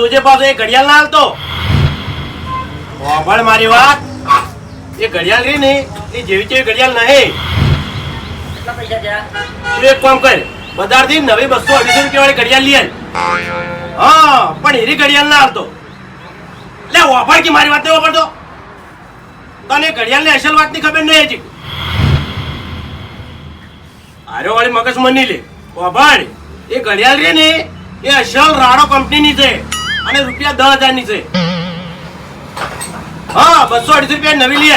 ના ના જોજે પાછો એ ઘડિયાળ ના હાલતો. વાપણ મારી વાત. એ ઘડિયાળ રહી ને એ જેવી તેવી ઘડિયાળ નહીં. કેટલા પૈસા થયા? તું એક કામ કર બજારથી નવી બસો અઢીસો રૂપિયા વાળી ઘડિયાળ લઈ હા પણ એની ઘડિયાળ ના હાલતો. લે વાપણ કે મારી વાત નહીં વાપરતો. તને ઘડિયાળની અસલ વાતની ખબર નહીં હજી. આરો વાળી મગજ મની લે. વાપણ એ ઘડિયાળ રે ને એ અસલ રાડો કંપનીની છે. અને રૂપિયા દસ હજારની છે. હા, બસો અઢીસો રૂપિયા નવી લઈ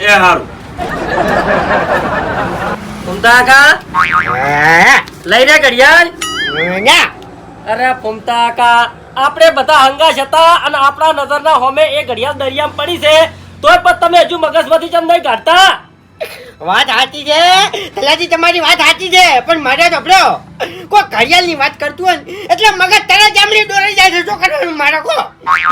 એ સારું લઈને ઘડિયાળ. અરે ફૂમતા આપણે બધા હંગાશ હતા અને આપણા નજરના હોમે એ ઘડિયાળ દરિયામાં પડી છે, તોય પણ તમે હજુ મગજમાંથી ચમ નહીં કાઢતા? વાત સાચી છે? તલાજી તમારી વાત સાચી છે પણ મારે ડબડો કોઈ ઘડિયાળની વાત કરતું હોય એટલે મગજ તરત જામડી દોરાઈ જાય છે. શું કરવાનું મારે કો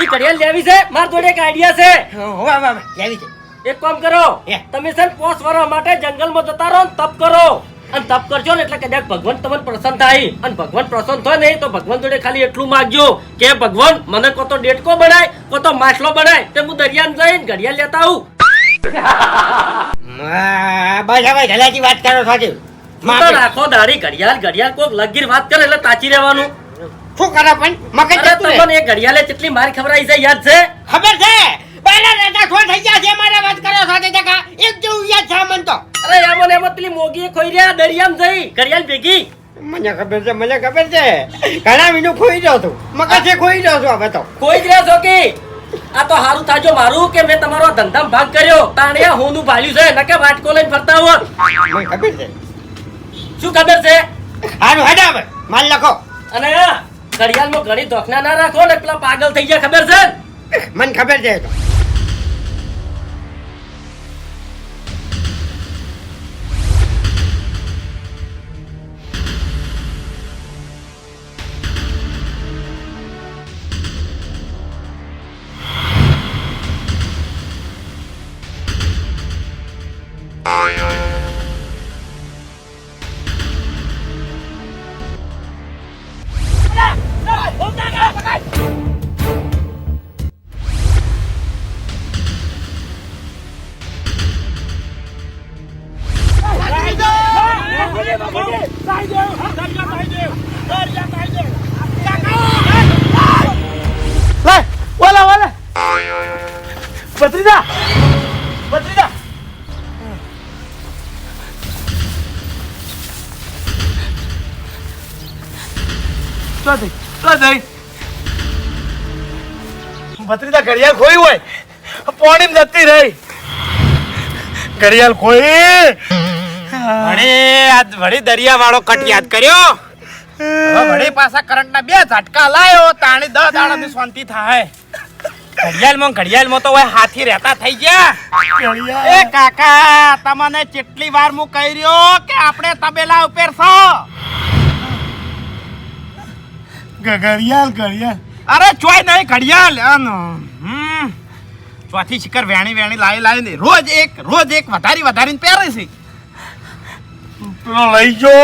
એ ઘડિયાળ લેવી છે? માર જોડે એક આઈડિયા છે. હોવા વાહ લેવી છે. એક કામ કરો. તમે સર પોસ વરવા માટે જંગલમાં જતા રહો તપ કરો. અને તપ કરજો ને એટલે કદાચ ભગવાન તમને પ્રસન્ન થાય. અને ભગવાન પ્રસન્ન થાય નહીં તો ભગવાન જોડે ખાલી એટલું માગજો કે ભગવાન મને કો તો ડેટકો બનાય કો તો માછલો બનાય તે હું દરિયાને જઈને ઘડિયાળ લેતા આવું. બસ હવે તલાજી વાત કરો સાચી હું રાખો દાઢી ઘડિયાળ ઘડિયાળ કોક લગીર વાત કરે એટલે તાચી રહેવાનું. શું કરે પણ? મગજ જતું તમને એ ઘડિયાળે કેટલી માર ખવડાવી છે યાદ છે? ખબર છે? બારા રાજા ઠોલ થઈ ગયા છે મારા વાત કરો સાથે એક જેવું યાદ છે મન તો. અરે એમાં ને પેલી મોગી ખોઈ રહ્યા દરિયામ જઈ ઘડિયાળ ભેગી. મને ખબર છે મને ખબર છે. ઘણા મીનું ખોઈ રહ્યો છું. મગજે ખોઈ રહ્યો છું હવે તો. ખોઈ જ રહ્યો છો કે? આ તો હારું થાજો મારું કે મેં તમારો ધંધામ ભાગ કર્યો. તાણે હું નું ભાલ્યું છે. નકે વાટકો લઈને ફરતા હોત. ખબર છે. શું ખબર છે? હારું હેડા હવે. માલ લખો. અને ઘડિયાળમાં ઘણી ધોખના ના રાખો ને પેલા પાગલ થઈ ગયા ખબર છે? મને ખબર છે ભત્રીજા ઘડિયાળ ખોઈ હોય પોણી જતી રહી. ઘડિયાળ ખોઈ. વળી આજ વળી દરિયા વાળો કટ યાદ કર્યો? વળી પાછા કરંટ ના બે ઝટકા લાયો તાણી દસ દાડાની શાંતિ થાય. ઘડિયાળમાં ઘડિયાળમાં તો હાથી રહેતા થઈ ગયા. એ કાકા તમને કેટલી વાર હું કહી રહ્યો કે આપણે તબેલા ઉપર છો. ઘડિયાળ ઘડિયાળ. અરે ચોય નહીં ઘડિયાળ. ચોથી શિખર વેણી વેણી લાવી લાવી ને રોજ એક રોજ એક વધારી વધારીને પહેરે છે. લઈ જો.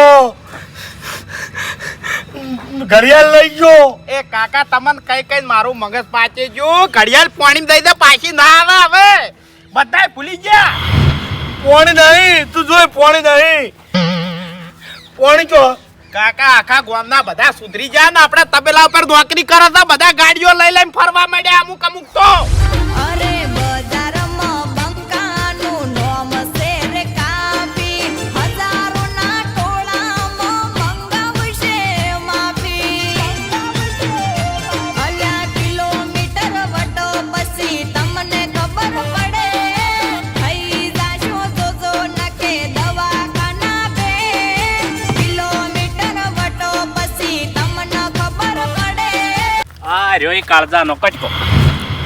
ઘડિયાળ લઈ જો. એ કાકા તમને કઈ કઈ મારું મગજ પાચે જો. ઘડિયાળ પાણી દઈ દે પાછી ના આવે હવે. બધાય ભૂલી ગયા. પાણી નહીં તું જોઈ પોણી નહીં. પોણી ચો. કાકા, આખા ગામના બધા સુધરી જાય ને આપડે તબેલા ઉપર નોકરી કરે તો બધા ગાડીઓ લઈ લઈને ફરવા માંડ્યા અમુક અમુક તો. અરે આ રહ્યો એ કાળજાનો કટકો.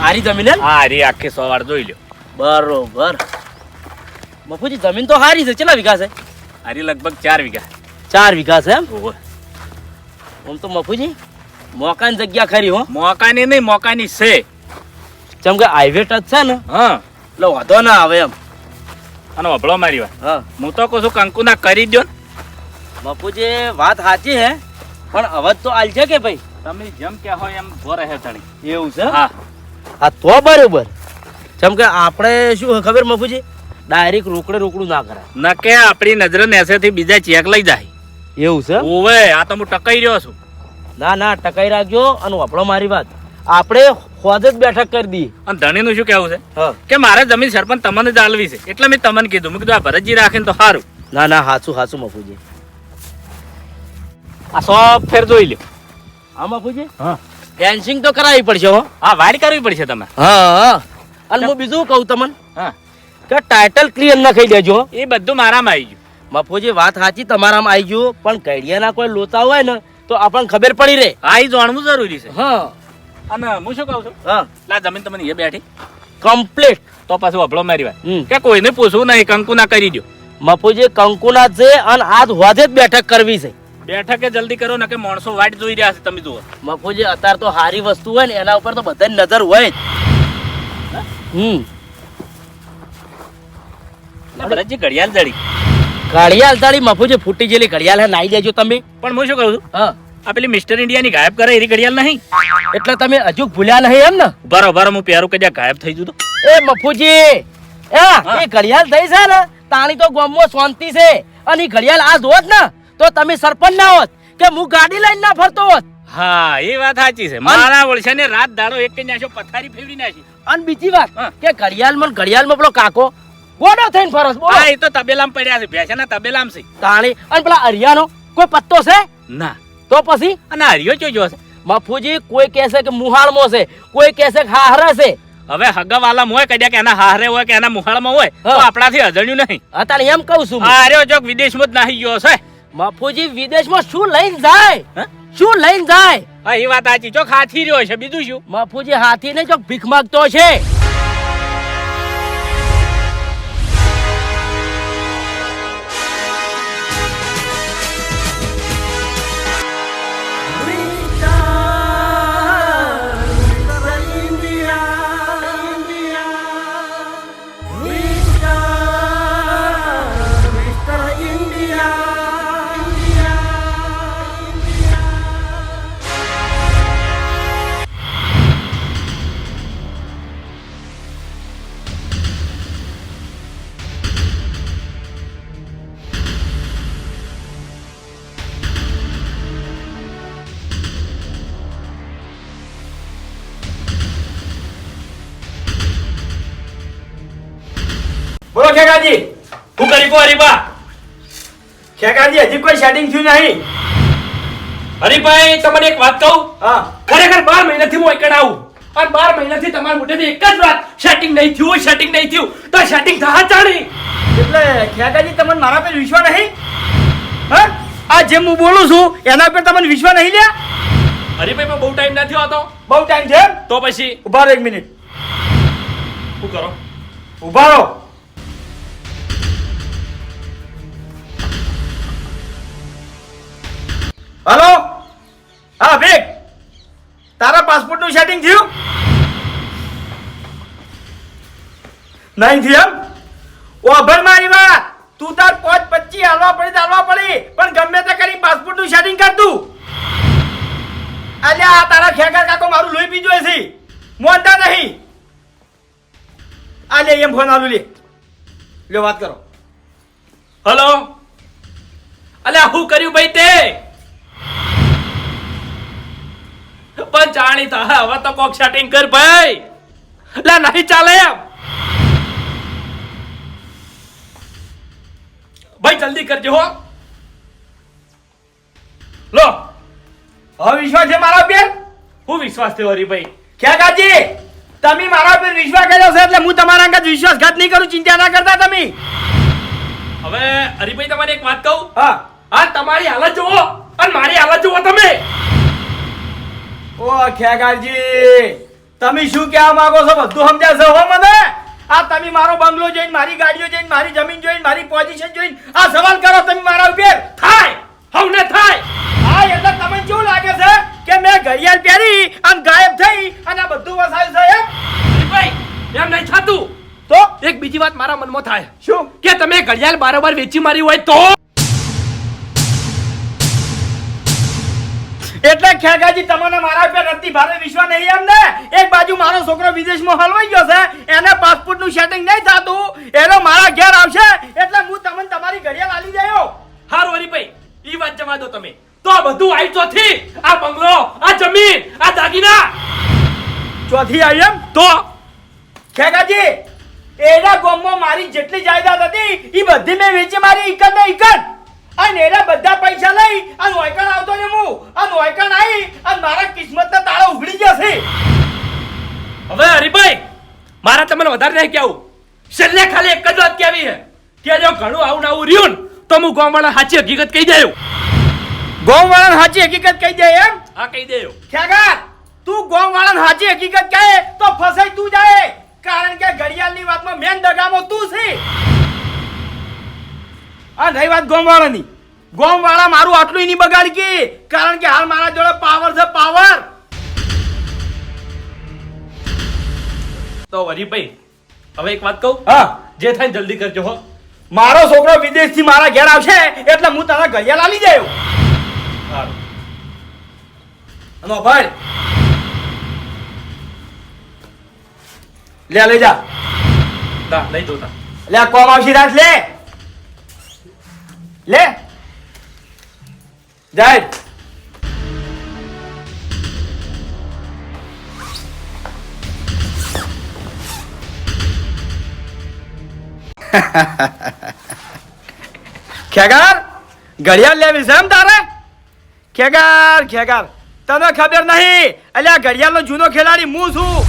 આરી જમીન હે? રે આખી સવાર જોઈ લ્યો. બરોબર. બાપુજી જમીન તો સારી છે કેટલા વીઘા છે? હારી લગભગ ચાર વીઘા. ચાર વીઘા છે એમ. આમ તો મફુજી મોકાની જગ્યા ખરી હો. મોકાની નહીં મોકાની છે. જેમ કે હાઈવે ટચ છે ને હા. એટલે વાંધો ના આવે એમ. અને વભળો મારી વાત. હા. હું તો કહું છું કંકુના કરી દ્યો ને. બાપુજી વાત સાચી હે પણ અવાજ તો આલ છે કે ભાઈ? તમે જેમ કે હોય એમ ભો રહે તણી એવું છે? હા. હા તો બરોબર. જેમ કે આપણે શું ખબર મફુજી? ડાયરેક્ટ રોકડે રોકડું ના કરાય. કે આપણી નજરે નેસેથી બીજા ચેક લઈ જાય. એવું છે? ઓવે આ તો હું ટકાઈ રહ્યો છું. ના ના ટકાઈ રાખજો અને વપડો મારી વાત. આપણે હોદ જ બેઠક કરી દઈએ. અને ધણીનું શું કહેવું છે? હા. કે મારે જમીન સરપંચ તમને જ આલવી છે. એટલે મેં તમને કીધું. મેં કીધું આ ભરતજી રાખીને તો સારું ના ના હાચું હાચું મફુજી. આ સો ફેર જોઈ લ્યો. હા મફુજી હા. ફેન્સિંગ તો કરાવવી પડશે હો. હા વાડ કરવી પડશે તમે. હા હા. અને હું બીજું કહું તમને હા. કે ટાઇટલ ક્લિયર ના કહી દેજો એ બધું મારામાં આવી ગયું. બાપુજી વાત સાચી તમારામાં આવી ગયું પણ કડિયાના કોઈ લોતા હોય ને તો આપણને ખબર પડી રહે. હા એ જાણવું જરૂરી છે. હા. અને હું શું કહું છું? હા. લા જમીન તમને એ બેઠી. કમ્પ્લીટ તો પાછું અભળો મારી વાત. કે કોઈને પૂછવું નહીં કંકુ ના કરી દો મફુજી કંકુના છે અને આજ હોજે જ બેઠક કરવી છે. બેઠકે જલ્દી કરો ને કે માણસો વાટ જોઈ રહ્યા છે તમે જુઓ. મફુજી અત્યારે તો સારી વસ્તુ હોય ને એના ઉપર તો બધાની નજર હોય જ. હમ. ભરતજી ઘડિયાળ જડી ઘડિયાળ તાળી મફુજી ફૂટી ગયેલી ઘડિયાળ હે નાઈ જજો તમે. પણ હું શું કહું છું? હા. આ પેલી મિસ્ટર ઇન્ડિયાની ગાયબ કરે એની ઘડિયાળ નહીં? એટલે તમે હજુ ભૂલ્યા નહીં એમ ને બરો બરો હું પહેરું કદાચ ગાયબ થઈ જતું એ મફુજી એ એ ઘડિયાળ થઈ છે ને તાણી તો ગામમાં શાંતિ છે અને ઘડિયાળ આ જોત ને તો તમે સરપંચ ના હોત કે હું ગાડી લઈને ના ફરતો હોત. હા એ વાત સાચી છે. મારા ઓળશે ને રાત દાડો એક જ નાખ્યો પથારી ફેરવી નાખી. અને બીજી વાત. કે ઘડિયાળમાં ઘડિયાળ ઘડિયાળમાં પેલો કાકો ગોડો થઈને ફરસ બોલો. હા એ તો તબેલામાં પડ્યા છે. ભેંસાના તબેલામાં છે. તાણી. અને પેલા હરિયાનો કોઈ પત્તો છે? ના. તો પછી? અને હરિયો જોજો છે? બાપુજી કોઈ કહેશે કે મુહાળમાં છે કોઈ કહેશે કે હાહરા છે. હવે હગાવાલામાં હોય કદાચ એના હારે હોય કે એના મુહાળમાં હોય તો. આપણાથી અજણ્યું નહીં. અત્યારે એમ કહું છું હારે જો રહ્યો ચોક વિદેશમાં જ નાહી ગયો છે. મફુજી વિદેશમાં શું લઈને જાય? હે? શું લઈને જાય? હા એ વાત સાચી. ચોક હાથી રહ્યો છે બીજું શું? બાપુજી હાથી ને જો ભીખ માંગતો છે. ખેકાજી હજી કોઈ સેટિંગ થયું નહીં? હરીભાઈ તમને એક વાત કહું? હા. ખરેખર બાર મહિનાથી હું એકડ આવું. અને બાર મહિનાથી તમારા મોઢેથી એક જ વાત. સેટિંગ નહીં થયું સેટિંગ નહીં થયું. તો સેટિંગ થા ચાણી એટલે ખેકાજી તમને મારા પર વિશ્વાસ નહીં? હા? આ જેમ હું બોલું છું એના પર તમને વિશ્વાસ નહીં લે હરીભાઈ પણ બહુ ટાઈમ નથી હોતો. બહુ ટાઈમ છે તો પછી? ઊભા રહો એક મિનિટ. શું કરો? ઊભા રહો. હા ભેગ તારા પાસપોર્ટનું સેટિંગ થયું? નહીં થયું ઓભર મારી વાત. તું તાર પોચ પચી હાલવા પડી તો હાલવા પડી, પણ ગમે તે કરી પાસપોર્ટનું સેટિંગ કર તું. અલ્યા તારા ખેકર કાકો મારું લોહી પીજો છે. મોનતા નહીં. આ લે એમ ફોન આલુ લે. લ્યો, વાત કરો. હલો. અલ્યા હું કર્યું ભાઈ તે? પણ જાણી તા હવે તો કોક સેટિંગ કર ભાઈ. લા નહીં ચાલે એમ. ભાઈ જલ્દી કરજો હો. લો. હવે વિશ્વાસ છે મારા ઉપર હું વિશ્વાસ થયો હરીભાઈ કાજી તમે મારા ઉપર વિશ્વાસ કર્યો છે એટલે હું તમારા અંગત વિશ્વાસઘાત નહીં કરું ચિંતા ના કરતા તમે. હવે હરીભાઈ તમારે એક વાત કહું? હા. આ તમારી હાલત જુઓ. અને મારી હાલત જુઓ તમે. ઓ ખેકાજી તમે શું કહેવા માંગો છો? બધું સમજાશે હો મને? આ તમે મારો બંગલો જોઈને મારી ગાડીઓ જોઈને મારી જમીન જોઈને મારી પોઝિશન જોઈને આ સવાલ કરો તમે મારા ઉપર. થાય. હવને થાય. હા એટલે તમને કેવું લાગે છે કે મેં ઘડિયાળ પહેરી અને ગાયબ થઈ અને આ બધું વસાયું છે એમ? હરીભાઈ એમ નહીં થતું. તો? એક બીજી વાત મારા મનમાં થાય. શું? કે તમે ઘડિયાળ બારોબાર વેચી મારી હોય તો? એટલે ખેગાજી તમને મારા ઉપર નથી ભારે વિશ્વાસ નહીં એમ ને? એક બાજુ મારો છોકરો વિદેશમાં હલવાઈ ગયો છે એને પાસપોર્ટનું સેટિંગ નહીં થતું. એનો મારા ઘેર આવશે એટલે હું તમને તમારી ઘડિયાળ આલી જાયો. હારું હરીભાઈ ઈ વાત જવા દો તમે. તો આ બધું આવી ચોથી. આ બંગલો આ જમીન આ દાગીના. ચોથી આવી એમ? તો? ખેગાજી એના ગોમમાં મારી જેટલી જાયદાદ હતી એ બધી મેં વેચી મારી ઇકન ને ઇકન અને એના બધા પૈસા લઈ આ નોયકણ આવતો ને હું. આ નોયકણ આવી અને મારા કિસ્મતના તાળા ઉઘડી જશે હવે હરિભાઈ મારા તમને વધારે નહીં કહેવું. છેલ્લે ખાલી એક જ વાત કહેવી છે. કે જો ઘણું આવું આવું રહ્યું તો હું ગામવાળા સાચી હકીકત કહી દઉં. ગોમ વાળાને સાચી હકીકત કહી દે એમ? હા કહી દઉં. ખેગા તું ગોમ વાળાને સાચી હકીકત કહે તો ફસાઈ તું જાય. કારણ કે ઘડિયાળની વાતમાં મેન દગામો તું છે. આ રહી વાત ગોમ ગોમવાળા વાળા મારું આટલું નહીં બગાડી કે? કારણ કે હાલ મારા જોડે પાવર છે પાવર તો હરીભાઈ હવે એક વાત કહું? હા. જે થાય જલ્દી કરજો હો. મારો છોકરો વિદેશથી મારા ઘેર આવશે એટલે હું તારા ઘડિયાળ લાવી જાયો સારું. અને ભાઈ. લે લઈ જા. લઈ દો તા. લે કોમ આવશી રાખ લે. લે. જાય. ખેગાર, ઘડિયાળ લેવી છે એમ તારે? ખેગાર ખેગાર, તને ખબર નહીં. આ ઘડિયાળનો જૂનો ખેલાડી હું છું.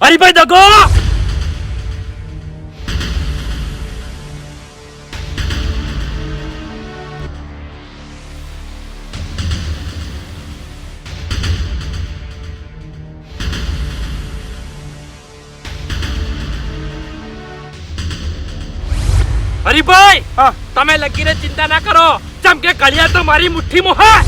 હરીભાઈ, દગો! હા. તમે લગીને ચિંતા ના કરો. જેમ કે કડિયા તો મારી મુઠ્ઠીમાં હા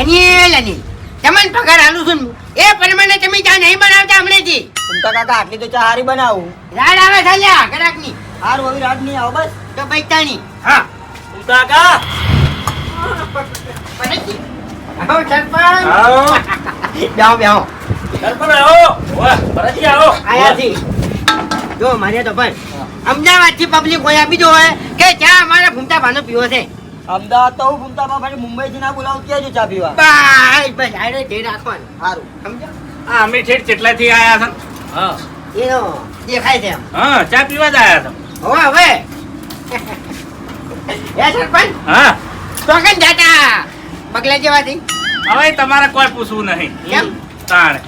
અનિલ અનિલ તમને પગાર આલું છું એ પ્રમાણે તમે ચા નહીં બનાવતા હમણાંથી. તમતા કાકા આટલી તો ચા હારી બનાવું. રાડ આવે છે લ્યા ગરાકની. હારું ઓવી રાત નહીં આવો બસ. તો પૈતાણી હા. કાકા પડી આવો સરપંચ. આવો. બેહો બેહો. સરપંચ આવો. ઓય ભરતજી આવો. આયાથી. જો મારે તો ભાઈ અમદાવાદથી પબ્લિક કોઈ આપી દો હોય કે ચા અમારે ભૂમતા ભાનો પીવો છે. અમદાવાદ તો હું ઘૂમતા પા ફરી મુંબઈ થી ના બોલાવું કેજો ચા પીવા. બસ બસ આડે જઈ રાખવાનું. હારું. સમજો આ અમે છેટ કેટલા થી આયા છે હા. એનો દેખાય છે હા ચા પીવા જ આયા હવે હવે. એ સરપંચ હા? તો કેમ જાતા? પગલા જેવાથી? હવે તમારે કોઈ પૂછવું નહીં. કેમ? તાણે.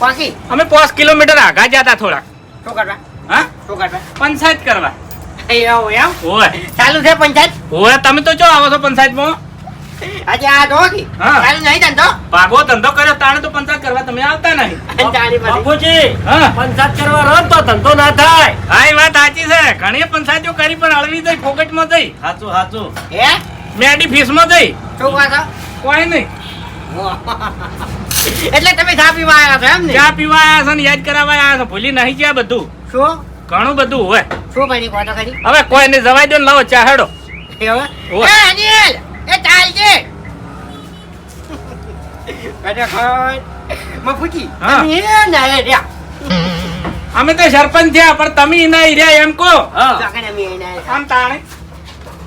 પાકી. અમે પાંચ કિલોમીટર આગા જતા થોડાક. શું કરવા? હા? શું કરવા? પંચાયત કરવા. એવું એમ ઓય ચાલુ છે પંચાયત? ઓય તમે તો ચો આવો છો પંચાયતમાં. આજે આ તો કે. હા. ચાલુ નહીં ધંધો? ભાગો ધંધો કર્યો તાણે તો પંચાયત કરવા. તમે આવતા નહીં. બાપુજી પંચાયત કરવા રહો તો ધંધો ના થાય. હા એ વાત સાચી છે. ઘણી પંચાયતો કરી પણ અળવી જઈ ફોકટમાં જઈ. સાચું સાચું હે? મેડી ફીસમાં જઈ. શું કહો કોઈ નહીં. એટલે તમે ચા પીવા આવ્યા છો એમ ને? ચા પીવા આયા છો ને યાદ કરાવવા આવ્યા છો. ભૂલી નહીં ગયા બધું. શું? ઘણું બધું હોય. શું ભાઈ તો ખરી? હવે કોઈ નહીં જવાય દો ને લાવો ચા હેડો. એ અનિલ એ ચાલજે ખરેખર મફુજી હા. તમે એ ના રે રહ્યા. અમે તો સરપંચ થયા પણ તમે નહીં રહ્યા એમ કહો. ના. આમ તાણે.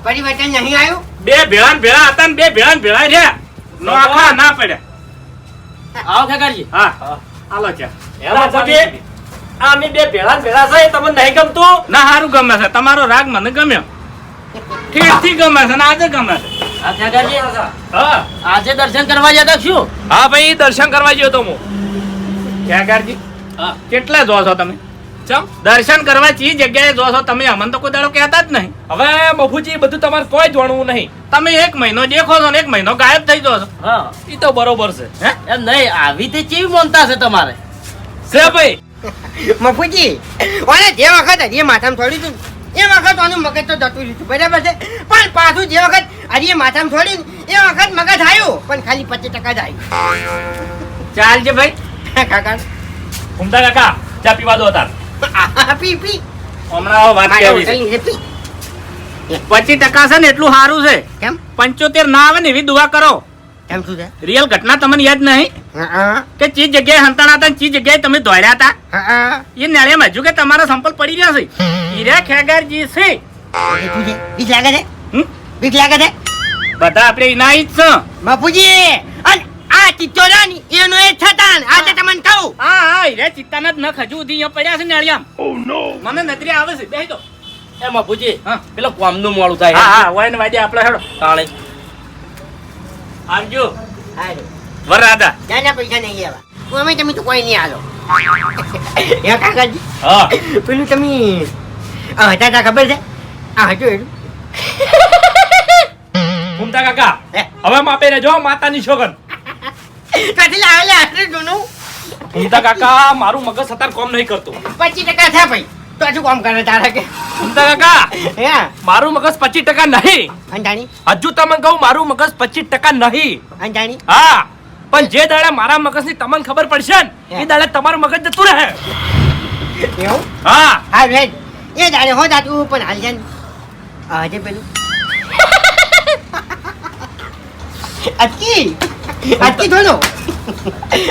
પરિવર્તન નહીં આવ્યું? બે ભેળા ભેળા હતા ને બે ભેળા ભેળા રહ્યા. નો આખા ના પડ્યા. આવો કાકાજી. હા. આલો ચા બાપુજી આ અમે બે ભેળા ભેળા છે તમને નહીં ગમતું? ના સારું ગમે છે. તમારો રાગ મને ગમ્યો. ઠીકથી ગમે છે ને આજે ગમે છે. આજે દર્શન કરવા જતા શું? હા ભાઈ દર્શન કરવા ગયો તો હું. ક્યાંગારજી હા. કેટલા જો છો તમે? ચમ? દર્શન કરવા ચી જગ્યાએ જો છો? તમે અમને તો કોઈ દાડો કહેતા જ નહીં. હવે બફુજી બધું તમારે કોઈ જોણવું નહીં. તમે એક મહિનો દેખો છો ને એક મહિનો ગાયબ થઈ જો છો. હા. એ તો બરોબર છે. હે? એમ નહીં આવી તે ચી મોનતા છે તમારે? છે ભાઈ. મફુજી ઓલે જે વખત હજી માથામાં થોડી તું એ વખત આનું મગજ તો જતું રહ્યું બરાબર છે? પણ પાછું જે વખત હરીએ માથામાં છોડી એ વખત મગજ આવ્યું પણ ખાલી પચીસ ટકા જ આવ્યું. ચાલજે ભાઈ. કાકા. ઘૂમતા કાકા ચા પીવા દો તાર. પી પી. હમણાં વાત પી. પચીસ ટકા છે ને એટલું સારું છે. કેમ? પંચોતેર ના આવે ને એવી દુઆ કરો. કેમ શું છે? રિયલ ઘટના તમને યાદ નહીં? કે ચી જગ્યાએ હંતાણા હતા ચી જગ્યાએ તમે દોડ્યા હતા? એ નળિયામાં હજુ કે તમારો સંપલ પડી રહ્યા છે. હીરા ખેગારજી છે. બીક લાગે છે? બીક લાગે છે? બધા આપણે એના જ છે. બાપુજી અને આ ચિત્તોરા ની એનો એ છતાં આજે તમને કહું. હા હા હીરા ચિત્તાના જ નખ હજુ સુધી અહીંયા પડ્યા છે નળિયામાં. મને નજરે આવે છે. બેહી તો એ બાપુજી હા. પેલો કોમનું મોડું થાય. હા હા હોય ને વાજે આપણે હેડો. તાણે આવજો હારું. વરરાજા. ના ના પૈસા નહીં લેવા. હું અમે તમે તો કોઈ નહીં આલો. એ કાકાજી હા. પેલું તમે આ હતા તા ખબર છે? આ હતું એનું. ઘૂમતા કાકા? હવે માપે રહેજો માતાની છોકન. કાથી લાવેલા આટલું જૂનું ઘૂમતા કાકા મારું મગજ સતાર કોમ નહીં કરતું. પચીસ ટકા થયા ભાઈ. તો હજુ કામ કરે તારા કે? ઘૂમતા કાકા હે? મારું મગજ પચીસ ટકા નહીં. અંજાણી હજુ તમે કહું મારું મગજ પચીસ ટકા નહીં. અંજાણી હા. પણ જે દાડે મારા મગજની તમને ખબર પડશે ને એ દાડે તમારું મગજ જતું રહે. એવું? હા. હા રેડ એ જાણે હો જાતું પણ હાલ ને આજે પેલું. અટકી. અટકી થોડો.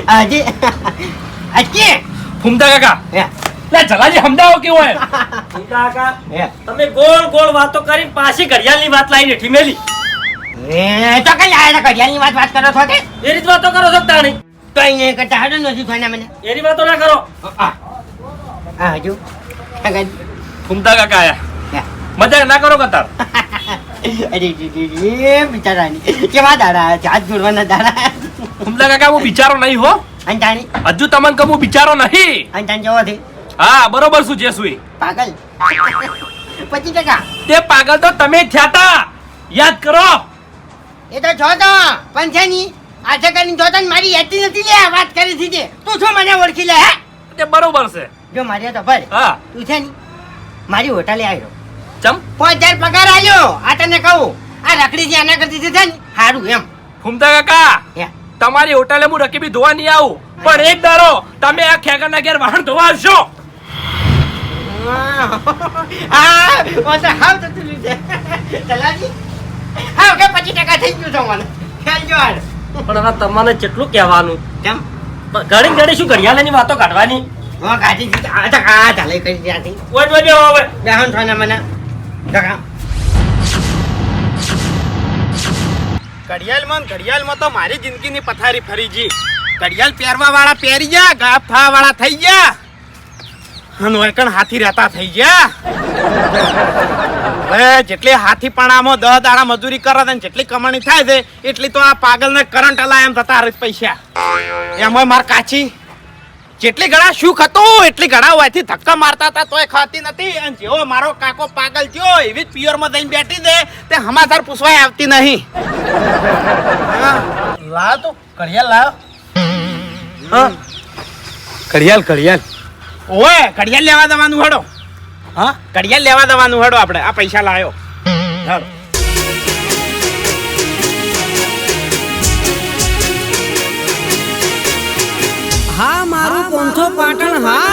આજે અટકી. ઘૂમતા કાકા. હે. લે જલાજી સમજાવો કેવો હે કાકા તમે ગોળ ગોળ વાતો કરીને પાછી ઘડિયાળની વાત લાવીને ઠીમેલી. એ તો કઈ આયા કડિયાની વાત વાત કરો છો કે? એ રીત વાતો કરો છો તાણી. કઈ નહીં કરતા હાડો નથી થવાના મને. એની વાતો ના કરો. હા હજુ. ઘૂમતા કાકા આયા. મજાક ના કરો કતાર અરે જી, જી, જી, બિચારાની. કેવા દાડા હાથ જોડવાના દાડા. ઘૂમતા કાકા હું બિચારો નહીં હો. અંજાણી હજુ તમને કહું હું બિચારો નહીં. અંજાણ જેવો છે હા બરોબર શું છે સુઈ પાગલ. પછી કાકા તે પાગલ તો તમે થયા યાદ કરો. એ તો છો તો પણ છે ની આજે કરીને જો તને મારી યાદી નથી લે વાત કરી હતી તે. તું શું મને ઓળખી લે હે તે બરોબર છે જો મારી તો ભલે હા તું છે ની મારી હોટલે આવ્યો ચમ પાંચ હજાર પગાર આવ્યો આ તને કહું આ રખડી જે આના કરતી છે ને સારું એમ ફૂમતા કાકા હે. તમારી હોટલે હું રકીબી ધોવા નહીં આવું પણ એક દારો તમે આ ખેગરના ઘેર વાહન ધોવા આવશો હા ઓ તો હાવ તો તું છે ચલાજી હા કે પચીસ ટકા થઈ ગયું મને ખ્યાલ જો પણ હવે તમને કેટલું કહેવાનું. કેમ? ઘડી ઘડી શું ઘડિયાળની વાતો કાઢવાની? હા કાઢી દીધી. આ તો આ ચાલે કરી ત્યાંથી ઓય ઓય બેહો હવે બેહન થોડા મને. કાકા ઘડિયાળમાં ને ઘડિયાળમાં તો મારી જિંદગીની પથારી ફરી જી. ઘડિયાળ પહેરવા વાળા પહેરી ગયા ગાફ થવા વાળા થઈ ગયા. અને વળકણ હાથી રહેતા થઈ ગયા. હવે જેટલી હાથી પણામાં દહ દાડા મજૂરી કરે છે જેટલી કમાણી થાય છે એટલી તો આ પાગલને કરંટ અલા એમ થતા હરીશ પૈસા. એમાં માર કાચી. જેટલી ઘણા સુખ હતું એટલી ઘણા હોયથી ધક્કા મારતા હતા તોય ખાતી નથી. અને જેવો મારો કાકો પાગલ થયો એવી જ પિયરમાં જઈને બેઠી દે તે હમાસર પૂછવાય આવતી નહીં. લાવ તો ઘડિયાળ લાવ. ઘડિયાળ ઘડિયાળ. ઓય ઘડિયાળ લેવા દેવાનું હેડો. હા? કડિયા લેવા દેવાનું હેડો આપણે. આ પૈસા લાયો. હેડો. હા મારું પોંથો પાટણ હા?